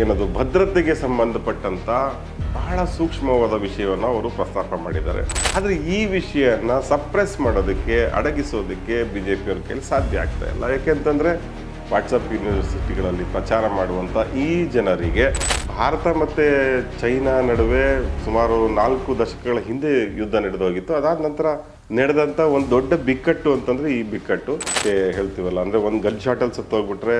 ಏನದು, ಭದ್ರತೆಗೆ ಸಂಬಂಧಪಟ್ಟಂತ ಬಹಳ ಸೂಕ್ಷ್ಮವಾದ ವಿಷಯವನ್ನು ಅವರು ಪ್ರಸ್ತಾಪ ಮಾಡಿದ್ದಾರೆ. ಆದರೆ ಈ ವಿಷಯನ ಸಪ್ರೆಸ್ ಮಾಡೋದಕ್ಕೆ, ಅಡಗಿಸೋದಕ್ಕೆ ಬಿ ಜೆ ಪಿಯವ್ರ ಕೈಲಿ ಸಾಧ್ಯ ಆಗ್ತಾ ಇಲ್ಲ. ಯಾಕೆಂತಂದರೆ ವಾಟ್ಸಪ್ ಯೂನಿವರ್ಸಿಟಿಗಳಲ್ಲಿ ಪ್ರಚಾರ ಮಾಡುವಂಥ ಈ ಜನರಿಗೆ ಭಾರತ ಮತ್ತು ಚೈನಾ ನಡುವೆ ಸುಮಾರು ನಾಲ್ಕು ದಶಕಗಳ ಹಿಂದೆ ಯುದ್ಧ ನಡೆದೋಗಿತ್ತು. ಅದಾದ ನಂತರ ನಡೆದಂಥ ಒಂದು ದೊಡ್ಡ ಬಿಕ್ಕಟ್ಟು ಅಂತಂದರೆ ಈ ಬಿಕ್ಕಟ್ಟು ಹೇಳ್ತೀವಲ್ಲ, ಅಂದರೆ ಒಂದು ಗನ್ ಶಾಟಲ್ಲಿ ಸತ್ತೋಗ್ಬಿಟ್ರೆ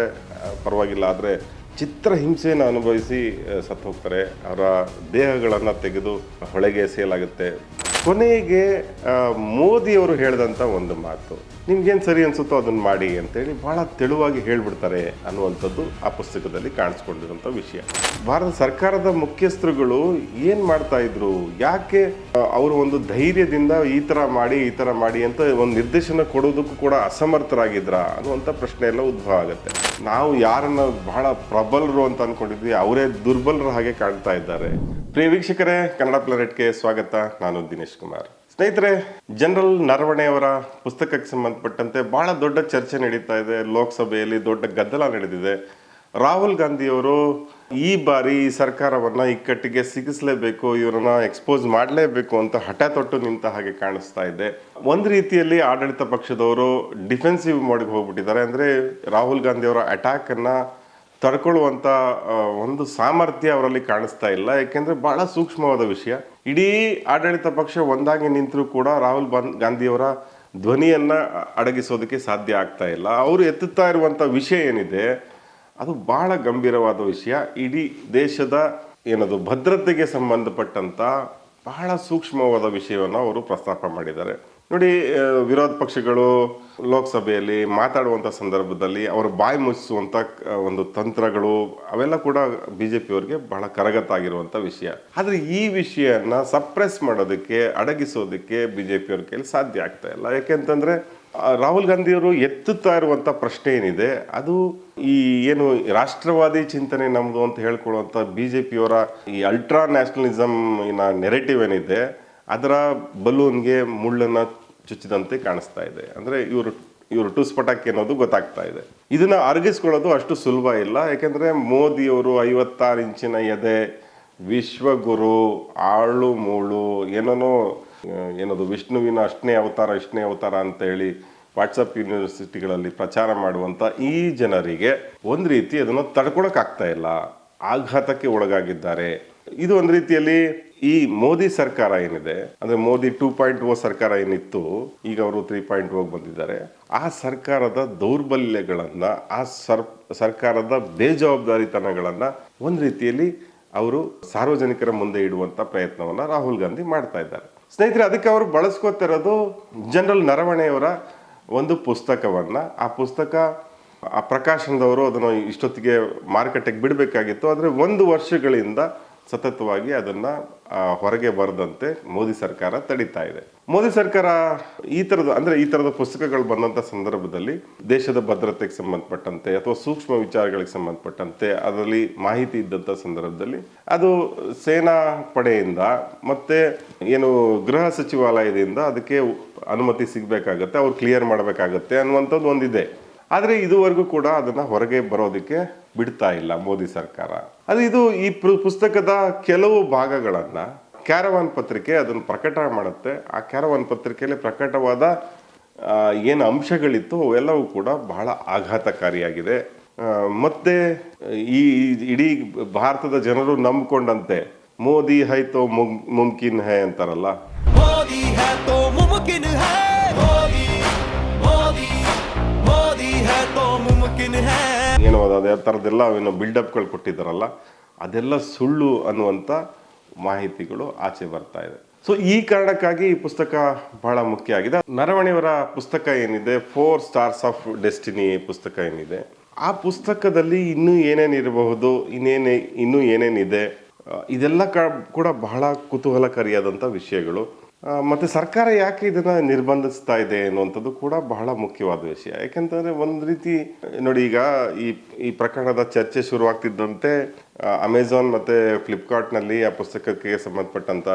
ಪರವಾಗಿಲ್ಲ, ಆದರೆ ಚಿತ್ರ ಹಿಂಸೆಯನ್ನು ಅನುಭವಿಸಿ ಸತ್ತು ಹೋಗ್ತಾರೆ ಅವರ ದೇಹಗಳನ್ನು ತೆಗೆದು ಹೊಳೆಗೆ ಎಸೆಯಲಾಗುತ್ತೆ ಕೊನೆಗೆ ಮೋದಿಯವರು ಹೇಳಿದಂಥ ಒಂದು ಮಾತು. ನಿಮ್ಗೇನು ಸರಿ ಅನಿಸುತ್ತೋ ಅದನ್ನು ಮಾಡಿ ಅಂತೇಳಿ ಭಾಳ ತೆಳುವಾಗಿ ಹೇಳಿಬಿಡ್ತಾರೆ ಅನ್ನುವಂಥದ್ದು ಆ ಪುಸ್ತಕದಲ್ಲಿ ಕಾಣಿಸ್ಕೊಂಡಿರುವಂಥ ವಿಷಯ. ಭಾರತ ಸರ್ಕಾರದ ಮುಖ್ಯಸ್ಥರುಗಳು ಏನು ಮಾಡ್ತಾ ಇದ್ರು? ಯಾಕೆ ಅವರು ಒಂದು ಧೈರ್ಯದಿಂದ ಈ ಥರ ಮಾಡಿ, ಈ ಥರ ಮಾಡಿ ಅಂತ ಒಂದು ನಿರ್ದೇಶನ ಕೊಡೋದಕ್ಕೂ ಕೂಡ ಅಸಮರ್ಥರಾಗಿದ್ರ ಅನ್ನುವಂಥ ಪ್ರಶ್ನೆ ಎಲ್ಲ ಉದ್ಭವ ಆಗುತ್ತೆ. ನಾವು ಯಾರನ್ನ ಬಹಳ ಪ್ರಬಲರು ಅಂತ ಅಂದ್ಕೊಂಡಿದ್ವಿ ಅವರೇ ದುರ್ಬಲರ ಹಾಗೆ ಕಾಣ್ತಾ ಇದ್ದಾರೆ. ಪ್ರಿಯ ವೀಕ್ಷಕರೇ, ಕನ್ನಡ ಪ್ಲಾನೆಟ್ಗೆ ಸ್ವಾಗತ. ನಾನು ದಿನೇಶ್ ಕುಮಾರ್. ಸ್ನೇಹಿತರೆ, ಜನರಲ್ ನರವಣೆಯವರ ಪುಸ್ತಕಕ್ಕೆ ಸಂಬಂಧಪಟ್ಟಂತೆ ಬಹಳ ದೊಡ್ಡ ಚರ್ಚೆ ನಡೀತಾ ಇದೆ ಲೋಕಸಭೆಯಲ್ಲಿ, ದೊಡ್ಡ ಗದ್ದಲ ನಡೆದಿದೆ. ರಾಹುಲ್ ಗಾಂಧಿಯವರು ಈ ಬಾರಿ ಸರ್ಕಾರವನ್ನ ಇಕ್ಕಟ್ಟಿಗೆ ಸಿಗಿಸಲೇಬೇಕು, ಇವರನ್ನ ಎಕ್ಸ್ಪೋಸ್ ಮಾಡಲೇಬೇಕು ಅಂತ ಹಠ ತೊಟ್ಟು ನಿಂತ ಹಾಗೆ ಕಾಣಿಸ್ತಾ ಇದೆ. ಒಂದು ರೀತಿಯಲ್ಲಿ ಆಡಳಿತ ಪಕ್ಷದವರು ಡಿಫೆನ್ಸಿವ್ ಮಾಡಿಗೆ ಹೋಗ್ಬಿಟ್ಟಿದ್ದಾರೆ. ಅಂದರೆ ರಾಹುಲ್ ಗಾಂಧಿಯವರ ಅಟ್ಯಾಕನ್ನು ತಡ್ಕೊಳ್ಳುವಂಥ ಒಂದು ಸಾಮರ್ಥ್ಯ ಅವರಲ್ಲಿ ಕಾಣಿಸ್ತಾ ಇಲ್ಲ. ಯಾಕೆಂದರೆ ಭಾಳ ಸೂಕ್ಷ್ಮವಾದ ವಿಷಯ. ಇಡೀ ಆಡಳಿತ ಪಕ್ಷ ಒಂದಾಗಿ ನಿಂತರೂ ಕೂಡ ರಾಹುಲ್ ಗಾಂಧಿಯವರ ಧ್ವನಿಯನ್ನ ಅಡಗಿಸೋದಕ್ಕೆ ಸಾಧ್ಯ ಆಗ್ತಾ ಇಲ್ಲ. ಅವರು ಎತ್ತುತ್ತಾ ಇರುವಂಥ ವಿಷಯ ಏನಿದೆ, ಅದು ಬಹಳ ಗಂಭೀರವಾದ ವಿಷಯ. ಇಡೀ ದೇಶದ ಏನದು, ಭದ್ರತೆಗೆ ಸಂಬಂಧಪಟ್ಟಂತ ಬಹಳ ಸೂಕ್ಷ್ಮವಾದ ವಿಷಯವನ್ನು ಅವರು ಪ್ರಸ್ತಾಪ ಮಾಡಿದ್ದಾರೆ. ನೋಡಿ ವಿರೋಧ ಪಕ್ಷಗಳು ಲೋಕಸಭೆಯಲ್ಲಿ ಮಾತಾಡುವಂಥ ಸಂದರ್ಭದಲ್ಲಿ ಅವರು ಬಾಯಿ ಮುಚ್ಚಿಸುವಂಥ ಒಂದು ತಂತ್ರಗಳು ಅವೆಲ್ಲ ಕೂಡ ಬಿ ಜೆ ಪಿಯವ್ರಿಗೆ ಬಹಳ ಕರಗತ ಆಗಿರುವಂಥ ವಿಷಯ. ಆದರೆ ಈ ವಿಷಯನ ಸಪ್ರೆಸ್ ಮಾಡೋದಕ್ಕೆ, ಅಡಗಿಸೋದಕ್ಕೆ ಬಿ ಜೆ ಪಿಯವ್ರ ಕೈಲಿ ಸಾಧ್ಯ ಆಗ್ತಾ ಇಲ್ಲ. ಯಾಕೆಂತಂದರೆ ರಾಹುಲ್ ಗಾಂಧಿಯವರು ಎತ್ತುತ್ತಾ ಇರುವಂಥ ಪ್ರಶ್ನೆ ಏನಿದೆ, ಅದು ಈ ಏನು ರಾಷ್ಟ್ರವಾದಿ ಚಿಂತನೆ ನಮ್ಮದು ಅಂತ ಹೇಳ್ಕೊಳ್ಳುವಂಥ ಬಿ ಜೆ ಪಿಯವರ ಈ ಅಲ್ಟ್ರಾ ನ್ಯಾಷನಲಿಸಮ್ನ ನೆರೆಟಿವ್ ಏನಿದೆ, ಅದರ ಬಲೂನ್ಗೆ ಮುಳ್ಳನ್ನ ಚುಚ್ಚಿದಂತೆ ಕಾಣಿಸ್ತಾ ಇದೆ. ಅಂದರೆ ಇವರು ಇವರು ಟೂಸ್ ಪಟಾಕಿ ಅನ್ನೋದು ಗೊತ್ತಾಗ್ತಾ ಇದೆ. ಇದನ್ನು ಅರಗಿಸ್ಕೊಳ್ಳೋದು ಅಷ್ಟು ಸುಲಭ ಇಲ್ಲ. ಯಾಕೆಂದರೆ ಮೋದಿಯವರು ಐವತ್ತಾರು ಇಂಚಿನ ಎದೆ, ವಿಶ್ವಗುರು, ಆಳು ಮೂಳು, ಏನೇನೋ ಏನದು, ವಿಷ್ಣುವಿನ ಅಷ್ಟನೇ ಅವತಾರ, ಇಷ್ಟನೇ ಅವತಾರ ಅಂತ ಹೇಳಿ ವಾಟ್ಸಪ್ ಯೂನಿವರ್ಸಿಟಿಗಳಲ್ಲಿ ಪ್ರಚಾರ ಮಾಡುವಂಥ ಈ ಜನರಿಗೆ ಒಂದು ರೀತಿ ಅದನ್ನು ತಡ್ಕೊಳಕ್ಕಾಗ್ತಾ ಇಲ್ಲ. ಆಘಾತಕ್ಕೆ ಒಳಗಾಗಿದ್ದಾರೆ. ಇದು ಒಂದು ರೀತಿಯಲ್ಲಿ ಈ ಮೋದಿ ಸರ್ಕಾರ ಏನಿದೆ, ಅಂದ್ರೆ ಮೋದಿ ಟೂ ಪಾಯಿಂಟ್ ಓ ಸರ್ಕಾರ ಏನಿತ್ತು, ಈಗ ಅವರು ತ್ರೀ ಪಾಯಿಂಟ್ ಓಗೆ ಬಂದಿದ್ದಾರೆ. ಆ ಸರ್ಕಾರದ ದೌರ್ಬಲ್ಯಗಳನ್ನ, ಆ ಸರ್, ಸರ್ಕಾರದ ಬೇಜವಾಬ್ದಾರಿತನಗಳನ್ನ ಒಂದು ರೀತಿಯಲ್ಲಿ ಅವರು ಸಾರ್ವಜನಿಕರ ಮುಂದೆ ಇಡುವಂತ ಪ್ರಯತ್ನವನ್ನ ರಾಹುಲ್ ಗಾಂಧಿ ಮಾಡ್ತಾ ಇದ್ದಾರೆ. ಸ್ನೇಹಿತರೆ, ಅದಕ್ಕೆ ಅವರು ಬಳಸ್ಕೋತಿರೋದು ಜನರಲ್ ನರವಣೆಯವರ ಒಂದು ಪುಸ್ತಕವನ್ನ. ಆ ಪುಸ್ತಕ ಆ ಪ್ರಕಾಶನದವರು ಅದನ್ನು ಇಷ್ಟೊತ್ತಿಗೆ ಮಾರುಕಟ್ಟೆಗೆ ಬಿಡಬೇಕಾಗಿತ್ತು. ಆದರೆ ಒಂದು ವರ್ಷಗಳಿಂದ ಸತತವಾಗಿ ಅದನ್ನು ಹೊರಗೆ ಬರದಂತೆ ಮೋದಿ ಸರ್ಕಾರ ತಡೀತಾ ಇದೆ. ಮೋದಿ ಸರ್ಕಾರ ಈ ಥರದ ಅಂದರೆ ಈ ಥರದ ಪುಸ್ತಕಗಳು ಬಂದಂಥ ಸಂದರ್ಭದಲ್ಲಿ ದೇಶದ ಭದ್ರತೆಗೆ ಸಂಬಂಧಪಟ್ಟಂತೆ ಅಥವಾ ಸೂಕ್ಷ್ಮ ವಿಚಾರಗಳಿಗೆ ಸಂಬಂಧಪಟ್ಟಂತೆ ಅದರಲ್ಲಿ ಮಾಹಿತಿ ಇದ್ದಂಥ ಸಂದರ್ಭದಲ್ಲಿ ಅದು ಸೇನಾ ಪಡೆಯಿಂದ ಮತ್ತು ಏನು ಗೃಹ ಸಚಿವಾಲಯದಿಂದ ಅದಕ್ಕೆ ಅನುಮತಿ ಸಿಗಬೇಕಾಗತ್ತೆ, ಅವ್ರು ಕ್ಲಿಯರ್ ಮಾಡಬೇಕಾಗತ್ತೆ ಅನ್ನುವಂಥದ್ದು ಒಂದಿದೆ. ಆದರೆ ಇದುವರೆಗೂ ಕೂಡ ಅದನ್ನು ಹೊರಗೆ ಬರೋದಕ್ಕೆ ಬಿಡ್ತಾ ಇಲ್ಲ ಮೋದಿ ಸರ್ಕಾರ. ಅದು ಇದು ಈ ಪುಸ್ತಕದ ಕೆಲವು ಭಾಗಗಳನ್ನು ಕ್ಯಾರವಾನ್ ಪತ್ರಿಕೆ ಅದನ್ನು ಪ್ರಕಟ ಮಾಡುತ್ತೆ. ಆ ಕ್ಯಾರವಾನ್ ಪತ್ರಿಕೆಯಲ್ಲಿ ಪ್ರಕಟವಾದ ಏನು ಅಂಶಗಳಿತ್ತು ಅವೆಲ್ಲವೂ ಕೂಡ ಬಹಳ ಆಘಾತಕಾರಿಯಾಗಿದೆ. ಮತ್ತೆ ಈ ಇಡೀ ಭಾರತದ ಜನರು ನಂಬಿಕೊಂಡಂತೆ, ಮೋದಿ ಹೈತೋ ಮುಮ್ಕಿನ್ ಹೈ ಅಂತಾರಲ್ಲ. ಮೋದಿ ಹೈತೋ ಮುಮ್ಕಿನ್ ಹೈ. ಶೌಕಿನ್ ಏನೋ ಅದು ಥರದ್ದೆಲ್ಲ ಏನೋ ಬಿಲ್ಡಪ್ಗಳು ಕೊಟ್ಟಿದ್ದಾರಲ್ಲ, ಅದೆಲ್ಲ ಸುಳ್ಳು ಅನ್ನುವಂಥ ಮಾಹಿತಿಗಳು ಆಚೆ ಬರ್ತಾ ಇದೆ. ಸೊ ಈ ಕಾರಣಕ್ಕಾಗಿ ಈ ಪುಸ್ತಕ ಬಹಳ ಮುಖ್ಯ ಆಗಿದೆ. ನರವಣಿಯವರ ಪುಸ್ತಕ ಏನಿದೆ? ಫೋರ್ ಸ್ಟಾರ್ಸ್ ಆಫ್ ಡೆಸ್ಟಿನಿ ಪುಸ್ತಕ ಏನಿದೆ? ಆ ಪುಸ್ತಕದಲ್ಲಿ ಇನ್ನೂ ಏನೇನಿರಬಹುದು ಇನ್ನೇನೇ, ಇನ್ನೂ ಏನೇನಿದೆ? ಇದೆಲ್ಲ ಕೂಡ ಬಹಳ ಕುತೂಹಲಕಾರಿಯಾದಂಥ ವಿಷಯಗಳು. ಮತ್ತೆ ಸರ್ಕಾರ ಯಾಕೆ ಇದನ್ನು ನಿರ್ಬಂಧಿಸ್ತಾ ಇದೆ ಅನ್ನುವಂಥದ್ದು ಕೂಡ ಬಹಳ ಮುಖ್ಯವಾದ ವಿಷಯ. ಯಾಕೆಂತಂದರೆ ಒಂದು ರೀತಿ, ನೋಡಿ ಈಗ ಈ ಈ ಪ್ರಕರಣದ ಚರ್ಚೆ ಶುರುವಾಗ್ತಿದ್ದಂತೆ ಅಮೆಝಾನ್ ಮತ್ತು ಫ್ಲಿಪ್ಕಾರ್ಟ್ನಲ್ಲಿ ಆ ಪುಸ್ತಕಕ್ಕೆ ಸಂಬಂಧಪಟ್ಟಂಥ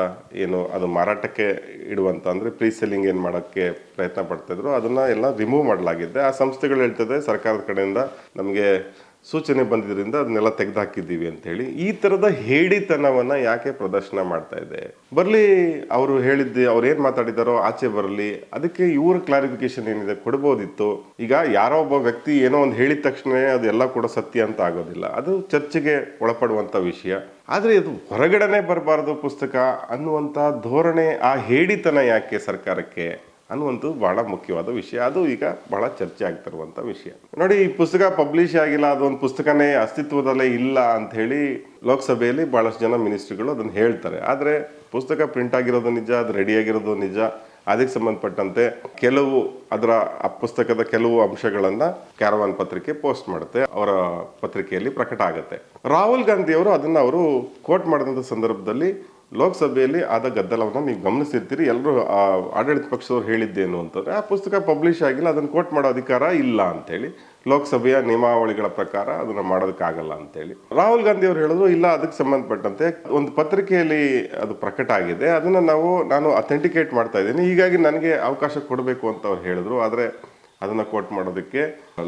ಏನು, ಅದು ಮಾರಾಟಕ್ಕೆ ಇಡುವಂಥ ಅಂದರೆ ಪ್ರೀ ಸೆಲ್ಲಿಂಗ್ ಏನು ಮಾಡೋಕ್ಕೆ ಪ್ರಯತ್ನ ಪಡ್ತಾಯಿದ್ರು ಅದನ್ನು ಎಲ್ಲ ರಿಮೂವ್ ಮಾಡಲಾಗಿದೆ. ಆ ಸಂಸ್ಥೆಗಳು ಹೇಳ್ತದೆ, ಸರ್ಕಾರದ ಕಡೆಯಿಂದ ನಮಗೆ ಸೂಚನೆ ಬಂದಿದ್ದರಿಂದ ಅದನ್ನೆಲ್ಲ ತೆಗೆದುಹಾಕಿದ್ದೀವಿ ಅಂತ ಹೇಳಿ ಈ ಥರದ ಹೇಳಿತನವನ್ನು ಯಾಕೆ ಪ್ರದರ್ಶನ ಮಾಡ್ತಾ ಇದೆ? ಬರಲಿ, ಅವರು ಹೇಳಿದ್ದು, ಅವ್ರು ಏನು ಮಾತಾಡಿದಾರೋ ಆಚೆ ಬರಲಿ. ಅದಕ್ಕೆ ಇವ್ರ ಕ್ಲಾರಿಫಿಕೇಶನ್ ಏನಿದೆ ಕೊಡ್ಬೋದಿತ್ತು. ಈಗ ಯಾರೋ ಒಬ್ಬ ವ್ಯಕ್ತಿ ಏನೋ ಒಂದು ಹೇಳಿದ ತಕ್ಷಣ ಅದೆಲ್ಲ ಕೂಡ ಸತ್ಯ ಅಂತ ಆಗೋದಿಲ್ಲ. ಅದು ಚರ್ಚೆಗೆ ಒಳಪಡುವಂಥ ವಿಷಯ. ಆದರೆ ಇದು ಹೊರಗಡೆನೆ ಬರಬಾರ್ದು ಪುಸ್ತಕ ಅನ್ನುವಂಥ ಧೋರಣೆ ಆ ಹೇಳಿತನ ಯಾಕೆ ಸರ್ಕಾರಕ್ಕೆ? ಅನ್ನುವಂಥದ್ದು ಬಹಳ ಮುಖ್ಯವಾದ ವಿಷಯ. ಅದು ಈಗ ಬಹಳ ಚರ್ಚೆ ಆಗ್ತಿರುವಂಥ ವಿಷಯ. ನೋಡಿ, ಈ ಪುಸ್ತಕ ಪಬ್ಲಿಷ್ ಆಗಿಲ್ಲ ಅದೊಂದು ಪುಸ್ತಕನೇ ಅಸ್ತಿತ್ವದಲ್ಲೇ ಇಲ್ಲ ಅಂತ ಹೇಳಿ ಲೋಕಸಭೆಯಲ್ಲಿ ಬಹಳಷ್ಟು ಜನ ಮಿನಿಸ್ಟ್ರಿಗಳು ಅದನ್ನು ಹೇಳ್ತಾರೆ. ಆದರೆ ಪುಸ್ತಕ ಪ್ರಿಂಟ್ ಆಗಿರೋದು ನಿಜ, ಅದು ರೆಡಿ ಆಗಿರೋದು ನಿಜ, ಅದಕ್ಕೆ ಸಂಬಂಧಪಟ್ಟಂತೆ ಕೆಲವು ಅದರ ಆ ಪುಸ್ತಕದ ಕೆಲವು ಅಂಶಗಳನ್ನು ಕ್ಯಾರವಾನ್ ಪತ್ರಿಕೆ ಪೋಸ್ಟ್ ಮಾಡುತ್ತೆ, ಅವರ ಪತ್ರಿಕೆಯಲ್ಲಿ ಪ್ರಕಟ ಆಗುತ್ತೆ. ರಾಹುಲ್ ಗಾಂಧಿ ಅವರು ಅದನ್ನ ಅವರು ಕೋಟ್ ಮಾಡಿದಂಥ ಸಂದರ್ಭದಲ್ಲಿ ಲೋಕಸಭೆಯಲ್ಲಿ ಆದ ಗದ್ದಲವನ್ನು ನೀವು ಗಮನಿಸಿರ್ತೀರಿ. ಎಲ್ಲರೂ ಆಡಳಿತ ಪಕ್ಷದವ್ರು ಹೇಳಿದ್ದೇನು ಅಂತಂದರೆ ಆ ಪುಸ್ತಕ ಪಬ್ಲಿಷ್ ಆಗಿಲ್ಲ, ಅದನ್ನು ಕೋಟ್ ಮಾಡೋ ಅಧಿಕಾರ ಇಲ್ಲ ಅಂತೇಳಿ ಲೋಕಸಭೆಯ ನಿಯಮಾವಳಿಗಳ ಪ್ರಕಾರ ಅದನ್ನು ಮಾಡೋದಕ್ಕಾಗಲ್ಲ ಅಂತೇಳಿ ರಾಹುಲ್ ಗಾಂಧಿ ಅವರು ಹೇಳಿದ್ರು, ಇಲ್ಲ, ಅದಕ್ಕೆ ಸಂಬಂಧಪಟ್ಟಂತೆ ಒಂದು ಪತ್ರಿಕೆಯಲ್ಲಿ ಅದು ಪ್ರಕಟ ಆಗಿದೆ. ಅದನ್ನು ನಾವು, ನಾನು ಅಥೆಂಟಿಕೇಟ್ ಮಾಡ್ತಾ ಇದ್ದೀನಿ. ಹೀಗಾಗಿ ನನಗೆ ಅವಕಾಶ ಕೊಡಬೇಕು ಅಂತ ಅವ್ರು ಹೇಳಿದ್ರು. ಆದರೆ ಅದನ್ನ ಕೋಟ್ ಮಾಡೋದಕ್ಕೆ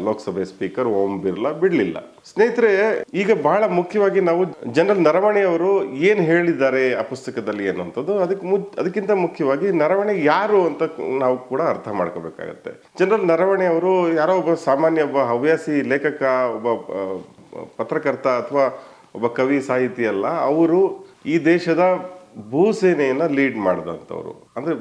ಲೋಕಸಭೆ ಸ್ಪೀಕರ್ ಓಂ ಬಿರ್ಲಾ ಬಿಡಲಿಲ್ಲ. ಸ್ನೇಹಿತರೆ, ಈಗ ಬಹಳ ಮುಖ್ಯವಾಗಿ ನಾವು ಜನರಲ್ ನರವಣೆ ಅವರು ಏನು ಹೇಳಿದ್ದಾರೆ ಆ ಪುಸ್ತಕದಲ್ಲಿ ಅನ್ನುವಂಥದ್ದು ಅದಕ್ಕೆ ಮು ಅದಕ್ಕಿಂತ ಮುಖ್ಯವಾಗಿ ನರವಣೆ ಯಾರು ಅಂತ ನಾವು ಕೂಡ ಅರ್ಥ ಮಾಡ್ಕೋಬೇಕಾಗತ್ತೆ. ಜನರಲ್ ನರವಣೆ ಅವರು ಯಾರೋ ಒಬ್ಬ ಸಾಮಾನ್ಯ ಒಬ್ಬ ಹವ್ಯಾಸಿ ಲೇಖಕ, ಒಬ್ಬ ಪತ್ರಕರ್ತ ಅಥವಾ ಒಬ್ಬ ಕವಿ, ಸಾಹಿತಿ ಅಲ್ಲ, ಅವರು ಈ ದೇಶದ ಭೂಸೇನೆಯನ್ನ ಲೀಡ್ ಮಾಡಿದಂಥವ್ರು. ಅಂದ್ರೆ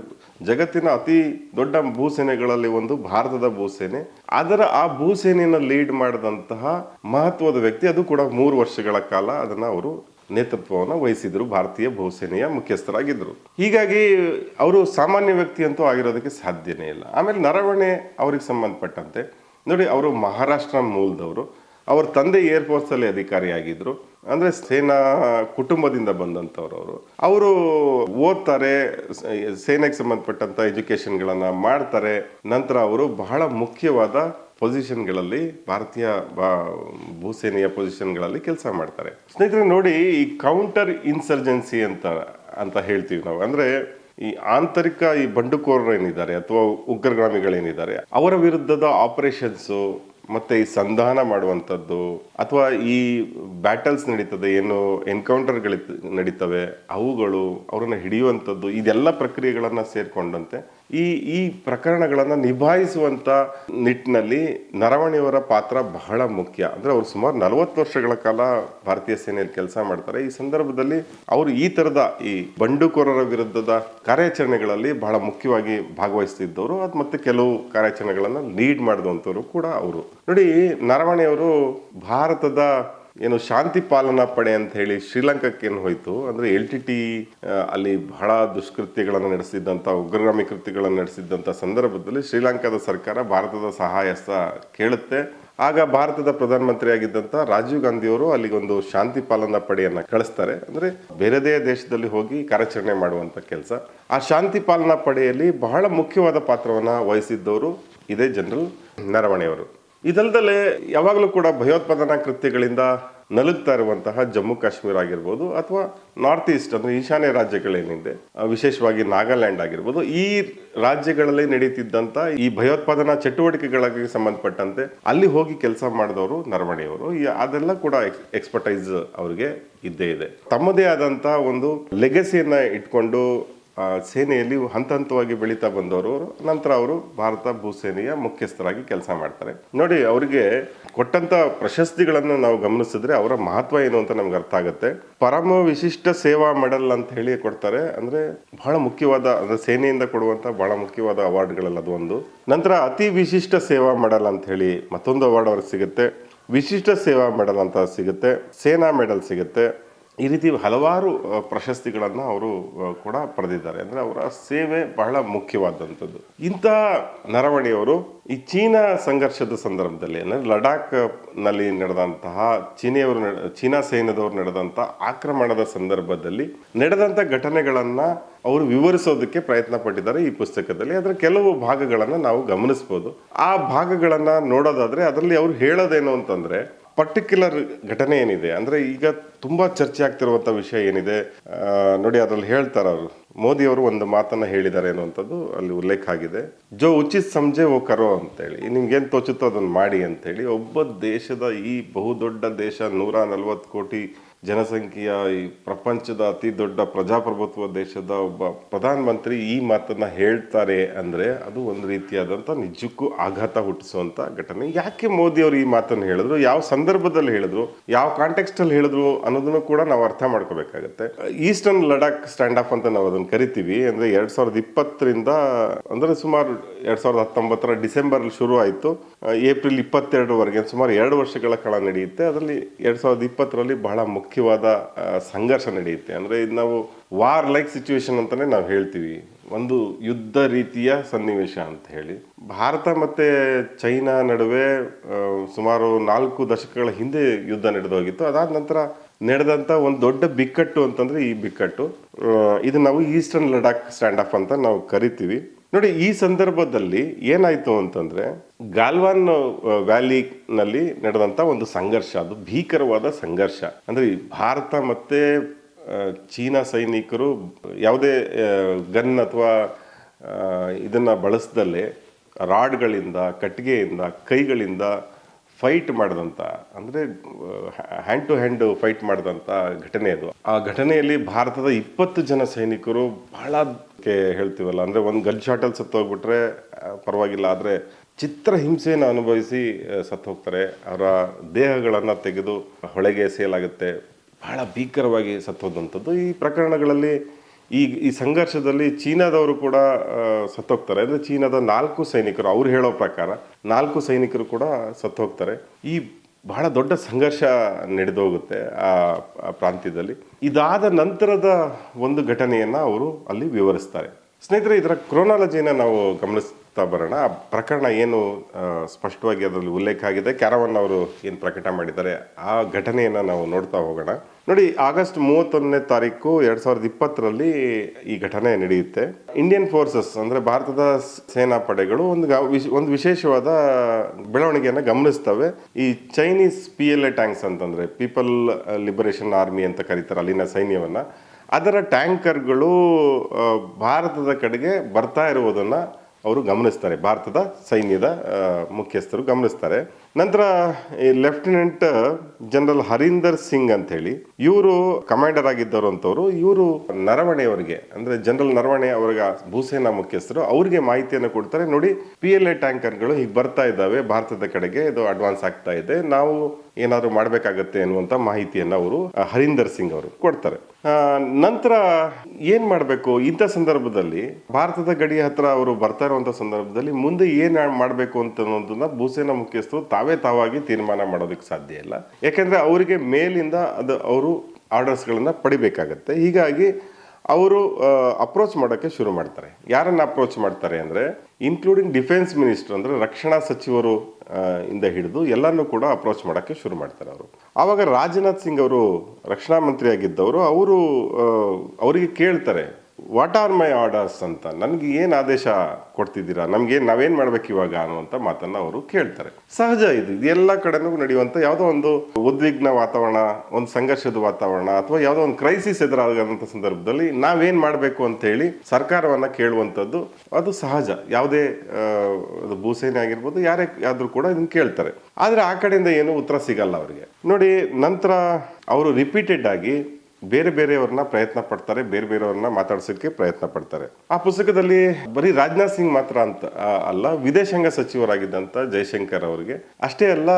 ಜಗತ್ತಿನ ಅತಿ ದೊಡ್ಡ ಭೂಸೇನೆಗಳಲ್ಲಿ ಒಂದು ಭಾರತದ ಭೂಸೇನೆ. ಅದರ ಆ ಭೂಸೇನೆಯನ್ನ ಲೀಡ್ ಮಾಡಿದಂತಹ ಮಹತ್ವದ ವ್ಯಕ್ತಿ ಅದು ಕೂಡ ಮೂರು ವರ್ಷಗಳ ಕಾಲ ಅದನ್ನ ಅವರು ನೇತೃತ್ವವನ್ನು ವಹಿಸಿದ್ರು, ಭಾರತೀಯ ಭೂಸೇನೆಯ ಮುಖ್ಯಸ್ಥರಾಗಿದ್ದರು ಹೀಗಾಗಿ ಅವರು ಸಾಮಾನ್ಯ ವ್ಯಕ್ತಿ ಅಂತೂ ಆಗಿರೋದಕ್ಕೆ ಸಾಧ್ಯನೇ ಇಲ್ಲ. ಆಮೇಲೆ ನರವಣೆ ಅವ್ರಿಗೆ ಸಂಬಂಧಪಟ್ಟಂತೆ. ನೋಡಿ, ಅವರು ಮಹಾರಾಷ್ಟ್ರ ಮೂಲದವರು. ಅವ್ರ ತಂದೆ ಏರ್ಫೋರ್ಸಲ್ಲಿ ಅಲ್ಲಿ ಅಧಿಕಾರಿಯಾಗಿದ್ರು. ಅಂದ್ರೆ ಸೇನಾ ಕುಟುಂಬದಿಂದ ಬಂದಂಥವ್ರು ಅವರು. ಅವರು ಓದ್ತಾರೆ, ಸೇನೆಗೆ ಸಂಬಂಧಪಟ್ಟಂತ ಎಜುಕೇಷನ್ಗಳನ್ನು ಮಾಡ್ತಾರೆ. ನಂತರ ಅವರು ಬಹಳ ಮುಖ್ಯವಾದ ಪೊಸಿಷನ್ಗಳಲ್ಲಿ ಭಾರತೀಯ ಭೂಸೇನೆಯ ಪೊಸಿಷನ್ಗಳಲ್ಲಿ ಕೆಲಸ ಮಾಡ್ತಾರೆ. ಸ್ನೇಹಿತರೆ, ನೋಡಿ ಈ ಕೌಂಟರ್ ಇನ್ಸರ್ಜೆನ್ಸಿ ಅಂತ ಅಂತ ಹೇಳ್ತೀವಿ ನಾವು. ಅಂದ್ರೆ ಈ ಆಂತರಿಕ ಈ ಬಂಡುಕೋರರು ಏನಿದ್ದಾರೆ, ಅಥವಾ ಉಗ್ರಗಾಮಿಗಳೇನಿದ್ದಾರೆ, ಅವರ ವಿರುದ್ಧದ ಆಪರೇಷನ್ಸು ಮತ್ತೆ ಈ ಸಂಧಾನ ಮಾಡುವಂಥದ್ದು ಅಥವಾ ಈ ಬ್ಯಾಟಲ್ಸ್ ನಡೀತದೆ, ಏನು ಎನ್ಕೌಂಟರ್ಗಳು ನಡೀತವೆ, ಅವುಗಳು ಅವರನ್ನು ಹಿಡಿಯುವಂಥದ್ದು, ಇದೆಲ್ಲ ಪ್ರಕ್ರಿಯೆಗಳನ್ನು ಸೇರ್ಕೊಂಡಂತೆ ಈ ಈ ಪ್ರಕರಣಗಳನ್ನು ನಿಭಾಯಿಸುವಂತ ನಿಟ್ಟಿನಲ್ಲಿ ನರವಣೆಯವರ ಪಾತ್ರ ಬಹಳ ಮುಖ್ಯ. ಅಂದ್ರೆ ಅವರು ಸುಮಾರು ನಲವತ್ತು ವರ್ಷಗಳ ಕಾಲ ಭಾರತೀಯ ಸೇನೆಯಲ್ಲಿ ಕೆಲಸ ಮಾಡ್ತಾರೆ. ಈ ಸಂದರ್ಭದಲ್ಲಿ ಅವರು ಈ ತರದ ಈ ಬಂಡುಕೋರರ ವಿರುದ್ಧದ ಕಾರ್ಯಾಚರಣೆಗಳಲ್ಲಿ ಬಹಳ ಮುಖ್ಯವಾಗಿ ಭಾಗವಹಿಸ್ತಿದ್ದವರು. ಅದು ಮತ್ತೆ ಕೆಲವು ಕಾರ್ಯಾಚರಣೆಗಳನ್ನು ಲೀಡ್ ಮಾಡಿದಂಥವ್ರು ಕೂಡ ಅವರು. ನೋಡಿ, ನರವಣೆಯವರು ಭಾರತದ ಏನು ಶಾಂತಿ ಪಾಲನಾ ಪಡೆ ಅಂತ ಹೇಳಿ ಶ್ರೀಲಂಕಾಕ್ಕೆ ಏನು ಹೋಯಿತು? ಅಂದರೆ ಎಲ್ ಟಿ ಟಿ ಅಲ್ಲಿ ಬಹಳ ದುಷ್ಕೃತ್ಯಗಳನ್ನು ನಡೆಸಿದ್ದಂಥ ಉಗ್ರಗಾಮಿ ಕೃತ್ಯಗಳನ್ನು ನಡೆಸಿದ್ದಂಥ ಸಂದರ್ಭದಲ್ಲಿ ಶ್ರೀಲಂಕಾದ ಸರ್ಕಾರ ಭಾರತದ ಸಹಾಯ ಸಹ ಕೇಳುತ್ತೆ. ಆಗ ಭಾರತದ ಪ್ರಧಾನಮಂತ್ರಿ ಆಗಿದ್ದಂಥ ರಾಜೀವ್ ಗಾಂಧಿಯವರು ಅಲ್ಲಿಗೆ ಒಂದು ಶಾಂತಿ ಪಾಲನಾ ಪಡೆಯನ್ನು ಕಳಿಸ್ತಾರೆ. ಅಂದರೆ ಬೇರೆದೇ ದೇಶದಲ್ಲಿ ಹೋಗಿ ಕಾರ್ಯಾಚರಣೆ ಮಾಡುವಂಥ ಕೆಲಸ. ಆ ಶಾಂತಿ ಪಾಲನಾ ಪಡೆಯಲ್ಲಿ ಬಹಳ ಮುಖ್ಯವಾದ ಪಾತ್ರವನ್ನು ವಹಿಸಿದ್ದವರು ಇದೇ ಜನರಲ್ ನರವಣೆಯವರು. ಇದಲ್ದಲೆ ಯಾವಾಗಲೂ ಕೂಡ ಭಯೋತ್ಪಾದನಾ ಕೃತ್ಯಗಳಿಂದ ನಲುಗ್ತಾ ಇರುವಂತಹ ಜಮ್ಮು ಕಾಶ್ಮೀರ ಆಗಿರ್ಬೋದು ಅಥವಾ ನಾರ್ತ್ ಈಸ್ಟ್ ಅಂದ್ರೆ ಈಶಾನ್ಯ ರಾಜ್ಯಗಳೇನಿದೆ ವಿಶೇಷವಾಗಿ ನಾಗಾಲ್ಯಾಂಡ್ ಆಗಿರ್ಬೋದು, ಈ ರಾಜ್ಯಗಳಲ್ಲಿ ನಡೀತಿದ್ದಂಥ ಈ ಭಯೋತ್ಪಾದನಾ ಚಟುವಟಿಕೆಗಳಿಗೆ ಸಂಬಂಧಪಟ್ಟಂತೆ ಅಲ್ಲಿ ಹೋಗಿ ಕೆಲಸ ಮಾಡಿದವರು ನರವಣೆಯವರು. ಅದೆಲ್ಲ ಕೂಡ ಎಕ್ಸ್ಪರ್ಟೈಸ್ ಅವರಿಗೆ ಇದ್ದೇ ಇದೆ. ತಮ್ಮದೇ ಆದಂತಹ ಒಂದು ಲೆಗಸಿಯನ್ನ ಇಟ್ಕೊಂಡು ಸೇನೆಯಲ್ಲಿ ಹಂತ ಹಂತವಾಗಿ ಬೆಳೀತಾ ಬಂದವರು. ನಂತರ ಅವರು ಭಾರತ ಭೂಸೇನೆಯ ಮುಖ್ಯಸ್ಥರಾಗಿ ಕೆಲಸ ಮಾಡ್ತಾರೆ. ನೋಡಿ, ಅವರಿಗೆ ಕೊಟ್ಟಂತ ಪ್ರಶಸ್ತಿಗಳನ್ನು ನಾವು ಗಮನಿಸಿದ್ರೆ ಅವರ ಮಹತ್ವ ಏನು ಅಂತ ನಮ್ಗೆ ಅರ್ಥ ಆಗುತ್ತೆ. ಪರಮ ವಿಶಿಷ್ಟ ಸೇವಾ ಮೆಡಲ್ ಅಂತ ಹೇಳಿ ಕೊಡ್ತಾರೆ. ಅಂದ್ರೆ ಬಹಳ ಮುಖ್ಯವಾದ, ಅಂದ್ರೆ ಸೇನೆಯಿಂದ ಕೊಡುವಂತ ಬಹಳ ಮುಖ್ಯವಾದ ಅವಾರ್ಡ್ಗಳಲ್ಲಿ ಅದು ಒಂದು. ನಂತರ ಅತಿ ವಿಶಿಷ್ಟ ಸೇವಾ ಮೆಡಲ್ ಅಂತ ಹೇಳಿ ಮತ್ತೊಂದು ಅವಾರ್ಡ್ ಅವ್ರಿಗೆ ಸಿಗುತ್ತೆ. ವಿಶಿಷ್ಟ ಸೇವಾ ಮೆಡಲ್ ಅಂತ ಸಿಗುತ್ತೆ. ಸೇನಾ ಮೆಡಲ್ ಸಿಗುತ್ತೆ. ಈ ರೀತಿ ಹಲವಾರು ಪ್ರಶಸ್ತಿಗಳನ್ನು ಅವರು ಕೂಡ ಪಡೆದಿದ್ದಾರೆ. ಅಂದರೆ ಅವರ ಸೇವೆ ಬಹಳ ಮುಖ್ಯವಾದಂಥದ್ದು. ಇಂಥ ನರವಣೆಯವರು ಈ ಚೀನಾ ಸಂಘರ್ಷದ ಸಂದರ್ಭದಲ್ಲಿ, ಅಂದರೆ ಲಡಾಖ್ನಲ್ಲಿ ನಡೆದಂತಹ, ಚೀನೆಯವರು ಚೀನಾ ಸೈನ್ಯದವರು ನಡೆದಂಥ ಆಕ್ರಮಣದ ಸಂದರ್ಭದಲ್ಲಿ ನಡೆದಂಥ ಘಟನೆಗಳನ್ನು ಅವರು ವಿವರಿಸೋದಕ್ಕೆ ಪ್ರಯತ್ನ ಪಟ್ಟಿದ್ದಾರೆ ಈ ಪುಸ್ತಕದಲ್ಲಿ. ಅದರ ಕೆಲವು ಭಾಗಗಳನ್ನು ನಾವು ಗಮನಿಸ್ಬೋದು. ಆ ಭಾಗಗಳನ್ನು ನೋಡೋದಾದರೆ ಅದರಲ್ಲಿ ಅವರು ಹೇಳೋದೇನು ಅಂತಂದ್ರೆ ಪರ್ಟಿಕ್ಯುಲರ್ ಘಟನೆ ಏನಿದೆ? ಅಂದ್ರೆ ಈಗ ತುಂಬಾ ಚರ್ಚೆ ಆಗ್ತಿರುವಂತ ವಿಷಯ ಏನಿದೆ? ನೋಡಿ, ಅದ್ರಲ್ಲಿ ಹೇಳ್ತಾರೆ ಅವರು. ಮೋದಿ ಅವರು ಒಂದು ಮಾತನ್ನ ಹೇಳಿದ್ದಾರೆ ಅನ್ನುವಂಥದ್ದು ಅಲ್ಲಿ ಉಲ್ಲೇಖ ಆಗಿದೆ. ಜೋ ಉಚಿತ್ ಸಂಜೆ ಓ ಕರೋ ಅಂತೇಳಿ. ನಿಮ್ಗೇನ್ ತೋಚುತ್ತೋ ಅದನ್ನ ಮಾಡಿ ಅಂತೇಳಿ. ಒಬ್ಬ ದೇಶದ ಈ ಬಹುದೊಡ್ಡ ದೇಶ ನೂರ ನಲ್ವತ್ತು ಕೋಟಿ ಜನಸಂಖ್ಯೆಯ ಈ ಪ್ರಪಂಚದ ಅತಿ ದೊಡ್ಡ ಪ್ರಜಾಪ್ರಭುತ್ವ ದೇಶದ ಒಬ್ಬ ಪ್ರಧಾನಮಂತ್ರಿ ಈ ಮಾತನ್ನು ಹೇಳ್ತಾರೆ ಅಂದರೆ ಅದು ಒಂದು ರೀತಿಯಾದಂಥ ನಿಜಕ್ಕೂ ಆಘಾತ ಹುಟ್ಟಿಸುವಂಥ ಘಟನೆ. ಯಾಕೆ ಮೋದಿ ಅವರು ಈ ಮಾತನ್ನು ಹೇಳಿದ್ರು? ಯಾವ ಸಂದರ್ಭದಲ್ಲಿ ಹೇಳಿದ್ರು? ಯಾವ ಕಾಂಟೆಕ್ಸ್ಟಲ್ಲಿ ಹೇಳಿದ್ರು ಅನ್ನೋದನ್ನು ಕೂಡ ನಾವು ಅರ್ಥ ಮಾಡ್ಕೋಬೇಕಾಗತ್ತೆ. ಈಸ್ಟರ್ನ್ ಲಡಾಖ್ ಸ್ಟ್ಯಾಂಡ್ ಅಪ್ ಅಂತ ನಾವು ಅದನ್ನು ಕರಿತೀವಿ. ಅಂದರೆ ಎರಡು ಸಾವಿರದ ಇಪ್ಪತ್ತರಿಂದ, ಅಂದರೆ ಸುಮಾರು ಎರಡು ಸಾವಿರದ ಹತ್ತೊಂಬತ್ತರ ಡಿಸೆಂಬರಲ್ಲಿ ಶುರು ಆಯಿತು. ಏಪ್ರಿಲ್ ಇಪ್ಪತ್ತೆರಡರವರೆಗೆ, ಸುಮಾರು ಎರಡು ವರ್ಷಗಳ ಕಾಲ ನಡೆಯುತ್ತೆ. ಅದರಲ್ಲಿ ಎರಡು ಸಾವಿರದ ಇಪ್ಪತ್ತರಲ್ಲಿ ಬಹಳ ಮುಖ್ಯವಾದ ಸಂಘರ್ಷ ನಡೆಯುತ್ತೆ. ಅಂದರೆ ಇದು ನಾವು ವಾರ್ ಲೈಕ್ ಸಿಚುವೇಶನ್ ಅಂತಾನೆ ನಾವು ಹೇಳ್ತೀವಿ. ಒಂದು ಯುದ್ಧ ರೀತಿಯ ಸನ್ನಿವೇಶ ಅಂತ ಹೇಳಿ. ಭಾರತ ಮತ್ತೆ ಚೈನಾ ನಡುವೆ ಸುಮಾರು ನಾಲ್ಕು ದಶಕಗಳ ಹಿಂದೆ ಯುದ್ಧ ನಡೆದು ಹೋಗಿತ್ತು. ಅದಾದ ನಂತರ ನಡೆದಂತ ಒಂದು ದೊಡ್ಡ ಬಿಕ್ಕಟ್ಟು ಅಂತಂದ್ರೆ ಈ ಬಿಕ್ಕಟ್ಟು. ಇದು ನಾವು ಈಸ್ಟರ್ನ್ ಲಡಾಖ್ ಸ್ಟ್ಯಾಂಡ್ ಆಫ್ ಅಂತ ನಾವು ಕರಿತೀವಿ. ನೋಡಿ, ಈ ಸಂದರ್ಭದಲ್ಲಿ ಏನಾಯಿತು ಅಂತಂದರೆ, ಗಾಲ್ವಾನ್ ವ್ಯಾಲಿನಲ್ಲಿ ನಡೆದಂಥ ಒಂದು ಸಂಘರ್ಷ, ಅದು ಭೀಕರವಾದ ಸಂಘರ್ಷ. ಅಂದರೆ ಭಾರತ ಮತ್ತು ಚೀನಾ ಸೈನಿಕರು ಯಾವುದೇ ಗನ್ ಅಥವಾ ಇದನ್ನು ಬಳಸದಲ್ಲೇ ರಾಡ್ಗಳಿಂದ, ಕಟ್ಟಿಗೆಯಿಂದ, ಕೈಗಳಿಂದ ಫೈಟ್ ಮಾಡಿದಂಥ ಅಂದರೆ ಹ್ಯಾಂಡ್ ಟು ಹ್ಯಾಂಡ್ ಫೈಟ್ ಮಾಡಿದಂಥ ಘಟನೆ ಅದು. ಆ ಘಟನೆಯಲ್ಲಿ ಭಾರತದ ಇಪ್ಪತ್ತು ಜನ ಸೈನಿಕರು ಬಹಳ ಹೇಳ್ತೀವಲ್ಲ, ಅಂದರೆ ಒಂದು ಗಲ್ ಶಾಟಲ್ಲಿ ಸತ್ತು ಹೋಗ್ಬಿಟ್ರೆ ಪರವಾಗಿಲ್ಲ, ಆದರೆ ಚಿತ್ರ ಹಿಂಸೆಯನ್ನು ಅನುಭವಿಸಿ ಸತ್ತು ಹೋಗ್ತಾರೆ. ಅವರ ದೇಹಗಳನ್ನು ತೆಗೆದು ಹೊಳೆಗೆ ಸೇಲಾಗುತ್ತೆ ಬಹಳ ಭೀಕರವಾಗಿ ಸತ್ತೋದಂಥದ್ದು ಈ ಪ್ರಕರಣಗಳಲ್ಲಿ ಈ ಈ ಸಂಘರ್ಷದಲ್ಲಿ ಚೀನಾದವರು ಕೂಡ ಸತ್ತೋಗ್ತಾರೆ. ಅಂದರೆ ಚೀನಾದ ನಾಲ್ಕು ಸೈನಿಕರು, ಅವ್ರು ಹೇಳೋ ಪ್ರಕಾರ ನಾಲ್ಕು ಸೈನಿಕರು ಕೂಡ ಸತ್ತೋಗ್ತಾರೆ. ಈ ಬಹಳ ದೊಡ್ಡ ಸಂಘರ್ಷ ನಡೆದೋಗುತ್ತೆ ಆ ಪ್ರಾಂತ್ಯದಲ್ಲಿ. ಇದಾದ ನಂತರದ ಒಂದು ಘಟನೆಯನ್ನು ಅವರು ಅಲ್ಲಿ ವಿವರಿಸ್ತಾರೆ. ಸ್ನೇಹಿತರೆ, ಇದರ ಕ್ರೋನಾಲಜಿನ ನಾವು ಗಮನಿಸ್ತಾ ಬರೋಣ. ಆ ಪ್ರಕರಣ ಏನು ಸ್ಪಷ್ಟವಾಗಿ ಅದರಲ್ಲಿ ಉಲ್ಲೇಖ ಆಗಿದೆ. ಕ್ಯಾರವನ್ ಅವರು ಏನು ಪ್ರಕಟ ಮಾಡಿದ್ದಾರೆ, ಆ ಘಟನೆಯನ್ನ ನಾವು ನೋಡ್ತಾ ಹೋಗೋಣ. ನೋಡಿ, ಆಗಸ್ಟ್ ಮೂವತ್ತೊಂದನೇ ತಾರೀಕು ಎರಡು ಸಾವಿರದ ಇಪ್ಪತ್ತರಲ್ಲಿ ಈ ಘಟನೆ ನಡೆಯುತ್ತೆ. ಇಂಡಿಯನ್ ಫೋರ್ಸಸ್ ಅಂದ್ರೆ ಭಾರತದ ಸೇನಾ ಪಡೆಗಳು ಒಂದು ಒಂದು ವಿಶೇಷವಾದ ಬೆಳವಣಿಗೆಯನ್ನು ಗಮನಿಸ್ತವೆ. ಈ Chinese P L A tanks ಅಂತಂದ್ರೆ ಪೀಪಲ್ ಲಿಬರೇಷನ್ ಆರ್ಮಿ ಅಂತ ಕರೀತಾರೆ ಅಲ್ಲಿನ ಸೈನ್ಯವನ್ನ. ಅದರ ಟ್ಯಾಂಕರ್ಗಳು ಭಾರತದ ಕಡೆಗೆ ಬರ್ತಾ ಇರುವುದನ್ನ ಅವರು ಗಮನಿಸ್ತಾರೆ. ಭಾರತದ ಸೈನ್ಯದ ಮುಖ್ಯಸ್ಥರು ಗಮನಿಸ್ತಾರೆ. ನಂತರ ಈ ಲೆಫ್ಟಿನೆಂಟ್ ಜನರಲ್ ಹರೀಂದರ್ ಸಿಂಗ್ ಅಂತ ಹೇಳಿ ಇವರು ಕಮಾಂಡರ್ ಆಗಿದ್ದವರು ಅಂತವರು ಇವರು ನರವಣೆ ಅವರಿಗೆ ಅಂದ್ರೆ ಜನರಲ್ ನರವಣೆ ಅವರಿಗೆ ಭೂಸೇನಾ ಮುಖ್ಯಸ್ಥರು, ಅವರಿಗೆ ಮಾಹಿತಿಯನ್ನು ಕೊಡ್ತಾರೆ. ನೋಡಿ ಪಿ ಎಲ್ ಎ ಟ್ಯಾಂಕರ್ಗಳು ಈಗ ಬರ್ತಾ ಇದ್ದಾವೆ, ಭಾರತದ ಕಡೆಗೆ ಇದು ಅಡ್ವಾನ್ಸ್ ಆಗ್ತಾ ಇದೆ, ನಾವು ಏನಾದ್ರು ಮಾಡಬೇಕಾಗತ್ತೆ ಅನ್ನುವಂತ ಮಾಹಿತಿಯನ್ನು ಅವರು ಹರೀಂದರ್ ಸಿಂಗ್ ಅವರು ಕೊಡ್ತಾರೆ. ನಂತರ ಏನ್ ಮಾಡಬೇಕು? ಇಂಥ ಸಂದರ್ಭದಲ್ಲಿ, ಭಾರತದ ಗಡಿ ಹತ್ರ ಅವರು ಬರ್ತಾ ಇರುವಂಥ ಸಂದರ್ಭದಲ್ಲಿ ಮುಂದೆ ಏನು ಮಾಡಬೇಕು ಅಂತ ಅನ್ನೋದನ್ನ ಭೂಸೇನಾ ಮುಖ್ಯಸ್ಥರು ತಾವೇ ತಾವಾಗಿ ತೀರ್ಮಾನ ಮಾಡೋದಕ್ಕೆ ಸಾಧ್ಯ ಇಲ್ಲ. ಯಾಕೆಂದರೆ ಅವರಿಗೆ ಮೇಲಿಂದ ಅದು ಅವರು ಆರ್ಡರ್ಸ್ಗಳನ್ನು ಪಡಿಬೇಕಾಗತ್ತೆ. ಹೀಗಾಗಿ ಅವರು ಅಪ್ರೋಚ್ ಮಾಡೋಕ್ಕೆ ಶುರು ಮಾಡ್ತಾರೆ. ಯಾರನ್ನು ಅಪ್ರೋಚ್ ಮಾಡ್ತಾರೆ ಅಂದರೆ ಇನ್ಕ್ಲೂಡಿಂಗ್ ಡಿಫೆನ್ಸ್ ಮಿನಿಸ್ಟರ್ ಅಂದರೆ ರಕ್ಷಣಾ ಸಚಿವರು ಇಂದ ಹಿಡಿದು ಎಲ್ಲರನ್ನೂ ಕೂಡ ಅಪ್ರೋಚ್ ಮಾಡೋಕ್ಕೆ ಶುರು ಮಾಡ್ತಾರೆ ಅವರು. ಆವಾಗ ರಾಜನಾಥ್ ಸಿಂಗ್ ಅವರು ರಕ್ಷಣಾ ಮಂತ್ರಿಯಾಗಿದ್ದವರು, ಅವರು ಅವರಿಗೆ ಕೇಳ್ತಾರೆ ವಾಟ್ ಆರ್ ಮೈ ಆರ್ಡರ್ಸ್ ಅಂತ ನನಗೆ ಏನು ಆದೇಶ ಕೊಡ್ತಿದ್ದೀರಾ? ನಮಗೆ ನಾವೇನು ಮಾಡ್ಬೇಕು ಇವಾಗ ಅನ್ನುವಂಥ ಮಾತನ್ನು ಅವರು ಕೇಳ್ತಾರೆ. ಸಹಜ ಇದು. ಎಲ್ಲ ಕಡೆನೂ ನಡೆಯುವಂಥ ಯಾವುದೋ ಒಂದು ಉದ್ವಿಗ್ನ ವಾತಾವರಣ, ಒಂದು ಸಂಘರ್ಷದ ವಾತಾವರಣ, ಅಥವಾ ಯಾವುದೋ ಒಂದು ಕ್ರೈಸಿಸ್ ಎದುರಾಗಂಥ ಸಂದರ್ಭದಲ್ಲಿ ನಾವೇನು ಮಾಡಬೇಕು ಅಂತ ಹೇಳಿ ಸರ್ಕಾರವನ್ನ ಕೇಳುವಂಥದ್ದು ಅದು ಸಹಜ. ಯಾವುದೇ ಅದು ಭೂಸೇನೆ ಆಗಿರ್ಬೋದು, ಯಾರೇ ಆದರೂ ಕೂಡ ಇದನ್ನು ಕೇಳ್ತಾರೆ. ಆದರೆ ಆ ಕಡೆಯಿಂದ ಏನು ಉತ್ತರ ಸಿಗಲ್ಲ ಅವರಿಗೆ. ನೋಡಿ, ನಂತರ ಅವರು ರಿಪೀಟೆಡ್ ಆಗಿ ಬೇರೆ ಬೇರೆಯವ್ರನ್ನ ಪ್ರಯತ್ನ ಪಡ್ತಾರೆ, ಬೇರೆ ಬೇರೆಯವ್ರನ್ನ ಮಾತಾಡ್ಸೋಕೆ ಪ್ರಯತ್ನ ಪಡ್ತಾರೆ. ಆ ಪುಸ್ತಕದಲ್ಲಿ ಬರೀ ರಾಜನಾಥ್ ಸಿಂಗ್ ಮಾತ್ರ ಅಂತ ಅಲ್ಲ, ವಿದೇಶಾಂಗ ಸಚಿವರಾಗಿದ್ದಂತ ಜೈಶಂಕರ್ ಅವರಿಗೆ, ಅಷ್ಟೇ ಅಲ್ಲ,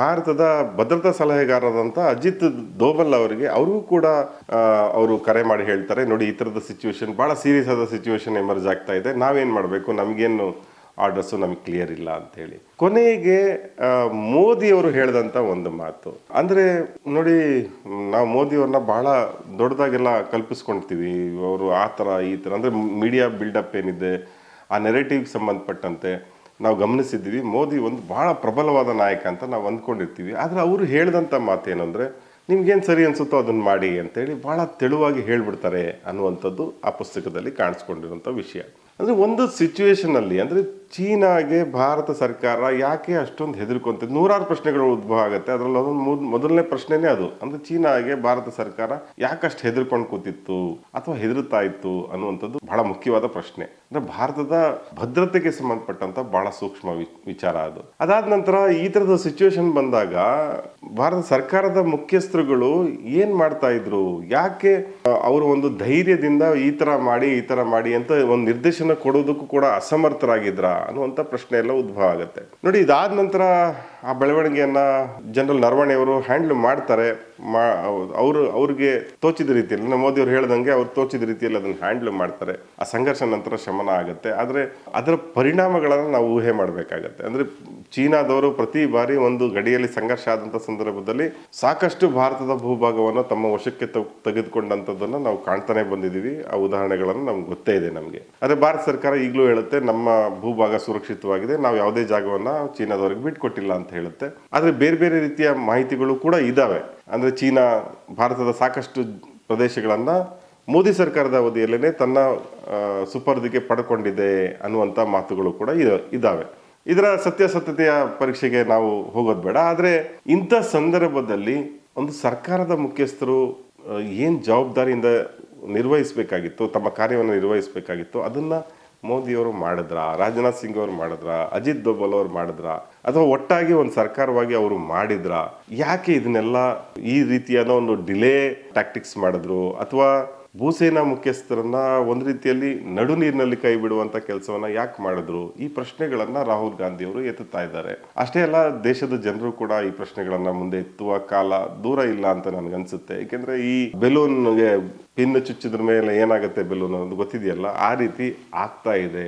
ಭಾರತದ ಭದ್ರತಾ ಸಲಹೆಗಾರರಂತ ಅಜಿತ್ ದೋಬಲ್ ಅವರಿಗೆ ಅವ್ರಿಗೂ ಕೂಡ ಅವರು ಕರೆ ಮಾಡಿ ಹೇಳ್ತಾರೆ, ನೋಡಿ, ಈ ತರದ ಸಿಚುವೇಶನ್ ಬಹಳ ಸೀರಿಯಸ್ ಆದ ಸಿಚುವೇಶನ್ ಎಮರ್ಜ್ ಆಗ್ತಾ ಇದೆ, ನಾವೇನ್ ಮಾಡಬೇಕು, ನಮಗೇನು ಆರ್ಡರ್ಸು ನಮಗೆ ಕ್ಲಿಯರ್ ಇಲ್ಲ ಅಂತ ಹೇಳಿ ಕೊನೆಗೆ ಆ, ಮೋದಿ ಅವರು ಹೇಳಿದಂತ ಒಂದು ಮಾತು. ಅಂದ್ರೆ ನೋಡಿ ನಾವು ಮೋದಿ ಅವ್ರನ್ನ ಬಹಳ ದೊಡ್ಡದಾಗೆಲ್ಲ ಕಲ್ಪಿಸ್ಕೊಂತೀವಿ ಅವರು ಆ ಥರ ಈ ಥರ ಅಂದ್ರೆ ಮೀಡಿಯಾ ಬಿಲ್ಡಪ್ ಏನಿದೆ ಆ ನೆರೆಟಿವ್ಗೆ ಸಂಬಂಧಪಟ್ಟಂತೆ ನಾವು ಗಮನಿಸಿದ್ದೀವಿ. ಮೋದಿ ಒಂದು ಬಹಳ ಪ್ರಬಲವಾದ ನಾಯಕ ಅಂತ ನಾವು ಅಂದ್ಕೊಂಡಿರ್ತೀವಿ. ಆದರೆ ಅವರು ಹೇಳಿದಂಥ ಮಾತೇನಂದ್ರೆ ನಿಮ್ಗೇನು ಸರಿ ಅನ್ಸುತ್ತೋ ಅದನ್ನ ಮಾಡಿ ಅಂತೇಳಿ ಬಹಳ ತೆಳುವಾಗಿ ಹೇಳ್ಬಿಡ್ತಾರೆ ಅನ್ನುವಂಥದ್ದು ಆ ಪುಸ್ತಕದಲ್ಲಿ ಕಾಣಿಸ್ಕೊಂಡಿರುವಂಥ ವಿಷಯ. ಅಂದ್ರೆ ಒಂದು ಸಿಚುವೇಶನ್ ಅಲ್ಲಿ ಅಂದ್ರೆ ಚೀನಾಗೆ ಭಾರತ ಸರ್ಕಾರ ಯಾಕೆ ಅಷ್ಟೊಂದು ಹೆದರ್ಕೊಂತದೆ ನೂರಾರು ಪ್ರಶ್ನೆಗಳು ಉದ್ಭವ ಆಗುತ್ತೆ. ಅದರಲ್ಲಿ ಅದೊಂದು ಮೊದ್- ಮೊದಲನೇ ಪ್ರಶ್ನೆನೇ ಅದು. ಅಂದ್ರೆ ಚೀನಾಗೆ ಭಾರತ ಸರ್ಕಾರ ಯಾಕಷ್ಟು ಹೆದರ್ಕೊಂಡು ಕೂತಿತ್ತು ಅಥವಾ ಹೆದರುತ್ತಾ ಇತ್ತು ಅನ್ನುವಂಥದ್ದು ಬಹಳ ಮುಖ್ಯವಾದ ಪ್ರಶ್ನೆ. ಅಂದ್ರೆ ಭಾರತದ ಭದ್ರತೆಗೆ ಸಂಬಂಧಪಟ್ಟಂತ ಬಹಳ ಸೂಕ್ಷ್ಮ ವಿಚಾರ ಅದು. ಅದಾದ ನಂತರ ಈ ತರದ ಸಿಚುವೇಶನ್ ಬಂದಾಗ ಭಾರತ ಸರ್ಕಾರದ ಮುಖ್ಯಸ್ಥರುಗಳು ಏನ್ ಮಾಡ್ತಾ ಇದ್ರು? ಯಾಕೆ ಅವರು ಒಂದು ಧೈರ್ಯದಿಂದ ಈ ತರ ಮಾಡಿ, ಈ ತರ ಮಾಡಿ ಅಂತ ಒಂದು ನಿರ್ದೇಶನ ಕೊಡೋದಕ್ಕೂ ಕೂಡ ಅಸಮರ್ಥರಾಗಿದ್ರ? ಅನ್ನುವಂಥ ಪ್ರಶ್ನೆ ಎಲ್ಲ ಉದ್ಭವ ಆಗುತ್ತೆ. ನೋಡಿ, ಇದಾದ ನಂತರ ಆ ಬೆಳವಣಿಗೆಯನ್ನ ಜನರಲ್ ನರವಣೆಯವರು ಹ್ಯಾಂಡಲ್ ಮಾಡ್ತಾರೆ. ಮಾ, ಅವರು, ಅವ್ರಿಗೆ ತೋಚಿದ ರೀತಿಯಲ್ಲಿ ನಮ್ಮ ಮೋದಿಯವರು ಹೇಳ್ದಂಗೆ ಅವ್ರು ತೋಚಿದ ರೀತಿಯಲ್ಲಿ ಅದನ್ನು ಹ್ಯಾಂಡಲ್ ಮಾಡ್ತಾರೆ. ಆ ಸಂಘರ್ಷ ನಂತರ ಶಮನ ಆಗುತ್ತೆ. ಆದರೆ ಅದರ ಪರಿಣಾಮಗಳನ್ನು ನಾವು ಊಹೆ ಮಾಡಬೇಕಾಗತ್ತೆ. ಅಂದ್ರೆ ಚೀನಾದವರು ಪ್ರತಿ ಬಾರಿ ಒಂದು ಗಡಿಯಲ್ಲಿ ಸಂಘರ್ಷ ಆದಂಥ ಸಂದರ್ಭದಲ್ಲಿ ಸಾಕಷ್ಟು ಭಾರತದ ಭೂಭಾಗವನ್ನು ತಮ್ಮ ವಶಕ್ಕೆ ತೆಗೆದುಕೊಂಡಂಥದ್ದನ್ನ ನಾವು ಕಾಣ್ತಾನೆ ಬಂದಿದ್ದೀವಿ. ಆ ಉದಾಹರಣೆಗಳನ್ನು ನಮ್ಗೆ ಗೊತ್ತೇ ಇದೆ ನಮಗೆ. ಆದರೆ ಭಾರತ ಸರ್ಕಾರ ಈಗಲೂ ಹೇಳುತ್ತೆ, ನಮ್ಮ ಭೂಭಾಗ ಸುರಕ್ಷಿತವಾಗಿದೆ, ನಾವು ಯಾವುದೇ ಜಾಗವನ್ನ ಚೀನಾದವರಿಗೆ ಬಿಟ್ಕೊಟ್ಟಿಲ್ಲ ಅಂತ ಹೇಳುತ್ತೆ. ಆದರೆ ಬೇರೆ ಬೇರೆ ರೀತಿಯ ಮಾಹಿತಿಗಳು ಕೂಡ ಇದಾವೆ. ಅಂದ್ರೆ ಚೀನಾ, ಭಾರತದ ಸಾಕಷ್ಟು ಪ್ರದೇಶಗಳನ್ನ ಮೋದಿ ಸರ್ಕಾರದ ಅವಧಿಯಲ್ಲೇ ತನ್ನ ಸುಪರ್ದಿಗೆ ಪಡ್ಕೊಂಡಿದೆ ಅನ್ನುವಂಥ ಮಾತುಗಳು ಕೂಡ ಇದ- ಇದಾವೆ. ಇದರ ಸತ್ಯಾಸತ್ಯತೆಯ ಪರೀಕ್ಷೆಗೆ ನಾವು ಹೋಗೋದು ಬೇಡ. ಆದರೆ ಇಂಥ ಸಂದರ್ಭದಲ್ಲಿ ಒಂದು ಸರ್ಕಾರದ ಮುಖ್ಯಸ್ಥರು ಏನು ಜವಾಬ್ದಾರಿಯಿಂದ ನಿರ್ವಹಿಸಬೇಕಾಗಿತ್ತು, ತಮ್ಮ ಕಾರ್ಯವನ್ನು ನಿರ್ವಹಿಸಬೇಕಾಗಿತ್ತು, ಅದನ್ನು ಮೋದಿಯವರು ಮಾಡಿದ್ರ, ರಾಜನಾಥ್ ಸಿಂಗ್ ಅವರು ಮಾಡಿದ್ರ, ಅಜಿತ್ ದೋಬಲ್ ಅವರು ಮಾಡಿದ್ರ, ಅಥವಾ ಒಟ್ಟಾಗಿ ಒಂದು ಸರ್ಕಾರವಾಗಿ ಅವರು ಮಾಡಿದ್ರ, ಯಾಕೆ ಇದನ್ನೆಲ್ಲ ಈ ರೀತಿಯಾದ ಒಂದು ಡಿಲೇ ಟ್ಯಾಕ್ಟಿಕ್ಸ್ ಮಾಡಿದ್ರು, ಅಥವಾ ಭೂಸೇನಾ ಮುಖ್ಯಸ್ಥರನ್ನ ಒಂದು ರೀತಿಯಲ್ಲಿ ನಡು ನೀರಿನಲ್ಲಿ ಕೈ ಬಿಡುವಂತ ಕೆಲಸವನ್ನ ಯಾಕೆ ಮಾಡಿದ್ರು? ಈ ಪ್ರಶ್ನೆಗಳನ್ನ ರಾಹುಲ್ ಗಾಂಧಿ ಅವರು ಎತ್ತುತ್ತಾ ಇದ್ದಾರೆ. ಅಷ್ಟೇ ಅಲ್ಲ, ದೇಶದ ಜನರು ಕೂಡ ಈ ಪ್ರಶ್ನೆಗಳನ್ನ ಮುಂದೆ ಎತ್ತುವ ಕಾಲ ದೂರ ಇಲ್ಲ ಅಂತ ನನಗನ್ಸುತ್ತೆ ಯಾಕೆಂದ್ರೆ ಈ ಬೆಲೂನ್ಗೆ ಪಿನ್ ಚುಚ್ಚಿದ್ರ ಮೇಲೆ ಏನಾಗುತ್ತೆ ಬೆಲೂನ್ ಅನ್ನೋದು ಗೊತ್ತಿದೆಯಲ್ಲ? ಆ ರೀತಿ ಆಗ್ತಾ ಇದೆ.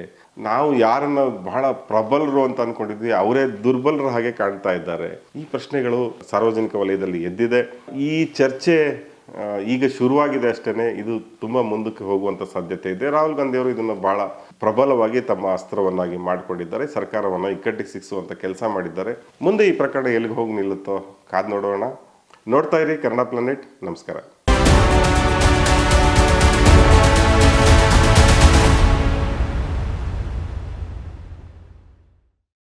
ನಾವು ಯಾರನ್ನ ಬಹಳ ಪ್ರಬಲರು ಅಂತ ಅನ್ಕೊಂಡಿದ್ವಿ, ಅವರೇ ದುರ್ಬಲರ ಹಾಗೆ ಕಾಣ್ತಾ ಇದ್ದಾರೆ. ಈ ಪ್ರಶ್ನೆಗಳು ಸಾರ್ವಜನಿಕ ವಲಯದಲ್ಲಿ ಎದ್ದಿದೆ. ಈ ಚರ್ಚೆ ಈಗ ಶುರುವಾಗಿದೆ ಅಷ್ಟೇ ಇದು ತುಂಬಾ ಮುಂದಕ್ಕೆ ಹೋಗುವಂತ ಸಾಧ್ಯತೆ ಇದೆ. ರಾಹುಲ್ ಗಾಂಧಿಯವರು ಇದನ್ನು ಬಹಳ ಪ್ರಬಲವಾಗಿ ತಮ್ಮ ಅಸ್ತ್ರವನ್ನಾಗಿ ಮಾಡಿಕೊಂಡಿದ್ದಾರೆ. ಸರ್ಕಾರವನ್ನು ಇಕ್ಕಟ್ಟಿಗೆ ಸಿಕ್ಸುವಂತ ಕೆಲಸ ಮಾಡಿದ್ದಾರೆ. ಮುಂದೆ ಈ ಪ್ರಕರಣ ಎಲ್ಲಿಗೆ ಹೋಗಿ ನಿಲ್ಲುತ್ತೋ ಕಾದ್ ನೋಡೋಣ. ನೋಡ್ತಾ ಇರಿ ಕನ್ನಡ ಪ್ಲಾನೆಟ್. ನಮಸ್ಕಾರ.